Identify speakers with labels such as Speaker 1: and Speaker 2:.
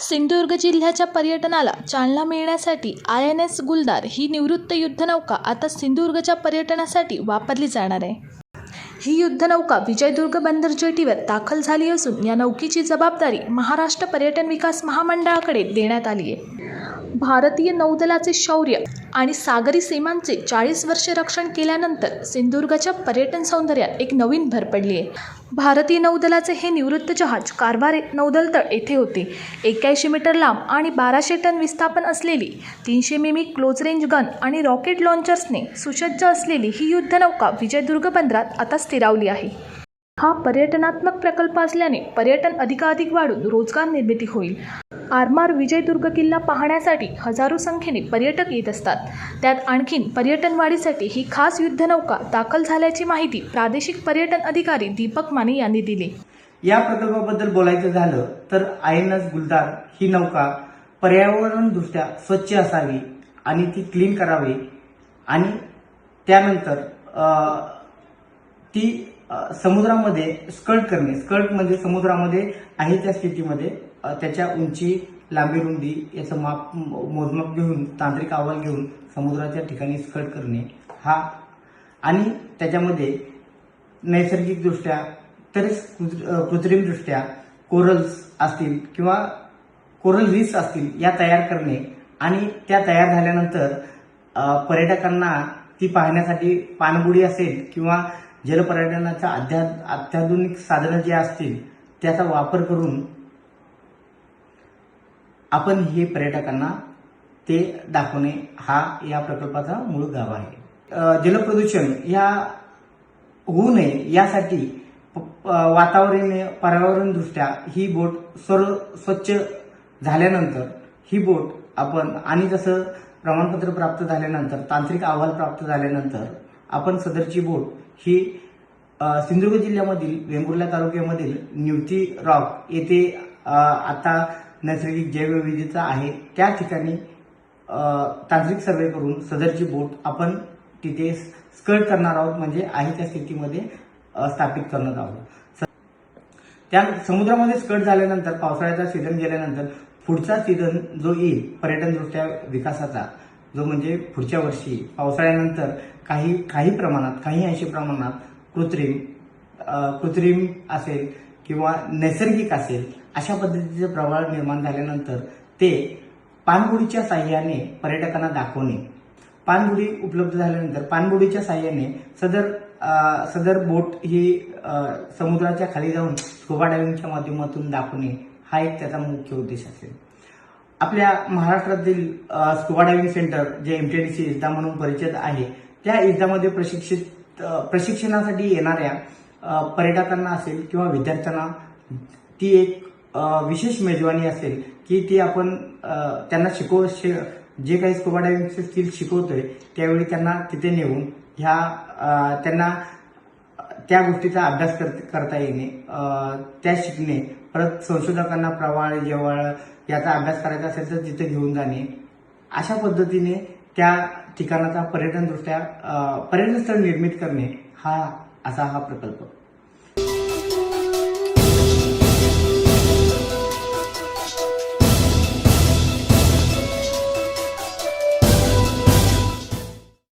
Speaker 1: सिंधुदुर्ग जिल्ह्याच्या पर्यटनाला चालना मिळण्यासाठी आय एन एस गुलदार ही निवृत्त युद्धनौका आता सिंधुदुर्गच्या पर्यटनासाठी वापरली जाणार आहे. ही युद्धनौका विजयदुर्ग बंदर जेटीवर दाखल झाली असून या नौकेची जबाबदारी महाराष्ट्र पर्यटन विकास महामंडळाकडे देण्यात आली आहे. भारतीय नौदलाचे शौर्य आणि सागरी सीमांचे चाळीस वर्षे रक्षण केल्यानंतर सिंधुदुर्गच्या पर्यटन सौंदर्यात एक नवीन भर पडली आहे. भारतीय नौदलाचे हे निवृत्त जहाज कारभार नौदलतळ येथे होते. एक्क्याऐंशी मीटर लांब आणि बाराशे टन विस्थापन असलेली तीनशे मिमी क्लोज रेंज गन आणि रॉकेट लॉन्चर्सने सुसज्ज असलेली ही युद्धनौका विजयदुर्ग बंदरात आता स्थिरावली आहे. हा पर्यटनात्मक प्रकल्प असल्याने पर्यटन अधिकाधिक वाढून रोजगार निर्मिती होईल. आरमार विजयदुर्ग किल्ला पाहण्यासाठी हजारो संख्येने पर्यटक येत असतात. त्यात आणखीन पर्यटनवाढीसाठी ही खास युद्धनौका दाखल झाल्याची माहिती प्रादेशिक पर्यटन अधिकारी दीपक माने यांनी दिली.
Speaker 2: या प्रकल्पाबद्दल बोलायचं झालं तर आय एन एस गुलदार ही नौका पर्यावरणदृष्ट्या स्वच्छ असावी आणि ती क्लीन करावी आणि त्यानंतर ती समुद्रामध्ये स्कर्ट करणे. स्कर्ट म्हणजे समुद्रामध्ये आहे त्या स्थितीमध्ये त्याच्या उंची लांबी रुंदी याचं माप मोजमाप घेऊन तांत्रिक अहवाल घेऊन समुद्राच्या ठिकाणी स्कट करणे हा. आणि त्याच्यामध्ये नैसर्गिकदृष्ट्या तरीच कृत्रिमदृष्ट्या कोरल्स असतील किंवा कोरल रीफ्स असतील या तयार करणे आणि त्या तयार झाल्यानंतर पर्यटकांना ती पाहण्यासाठी पाणबुडी असेल किंवा जलपर्यटनाच्या अध्या अत्याधुनिक साधनं जे असतील त्याचा वापर करून आपण हे पर्यटकांना ते दाखवणे हा या प्रकल्पाचा मूळ गाव आहे. जलप्रदूषण या होऊ नये यासाठी प- वातावरण पर्यावरण दृष्ट्या ही बोट सर्व स्वच्छ झाल्यानंतर ही बोट आपण आणि जसं प्रमाणपत्र प्राप्त झाल्यानंतर तांत्रिक अहवाल प्राप्त झाल्यानंतर आपण सदरची बोट ही सिंधुदुर्ग जिल्ह्यामधील वेंगुर्ला तालुक्यामधील निवती रॉक येथे आता नैसर्गिक जैवविविधता आहे. त्या ठिकाणी तांत्रिक सर्वे करून सदरची बोट आपण तिथे स्कर्ट करणार आहोत म्हणजे आहे त्या स्थितीमध्ये स्थापित करणार आहोत. त्या समुद्रामध्ये स्कर्ट झाल्यानंतर पावसाळ्याचा सीझन गेल्यानंतर पुढचा सीझन जो येईल पर्यटनदृष्ट्या विकासाचा जो म्हणजे पुढच्या वर्षी पावसाळ्यानंतर काही काही प्रमाणात काही ऐंशी प्रमाणात कृत्रिम कृत्रिम असेल किंवा नैसर्गिक असेल अशा पद्धतीचे प्रवाळ निर्माण झाल्यानंतर ते पाणबुडीच्या साह्याने पर्यटकांना दाखवणे. पाणबुडी उपलब्ध झाल्यानंतर पाणबुडीच्या साह्याने सदर सदर बोट ही समुद्राच्या खाली जाऊन स्कुबा डायव्हिंगच्या माध्यमातून दाखवणे हा एक त्याचा मुख्य उद्देश असेल. आपल्या महाराष्ट्रातील स्कुबा डायव्हिंग सेंटर जे एम टी सी इजदा म्हणून परिचित आहे त्या इजदामध्ये प्रशिक्षित प्रशिक्षणासाठी येणाऱ्या पर्यटकांना असेल किंवा विद्यार्थ्यांना ती एक विशेष मेजवानी असेल की ती आपण त्यांना शिकव शि- जे काही स्कुबा डायविंगचे स्किल शिकवतोय त्यावेळी त्यांना तिथे नेऊन ह्या त्यांना त्या गोष्टीचा अभ्यास कर- करता येणे त्या शिकणे परत संशोधकांना प्रवाळ जेवळ याचा अभ्यास करायचा असेल तर तिथे घेऊन जाणे. अशा पद्धतीने त्या ठिकाणाचा पर्यटनदृष्ट्या पर्यटनस्थळ निर्मित करणे हा असा हा प्रकल्प.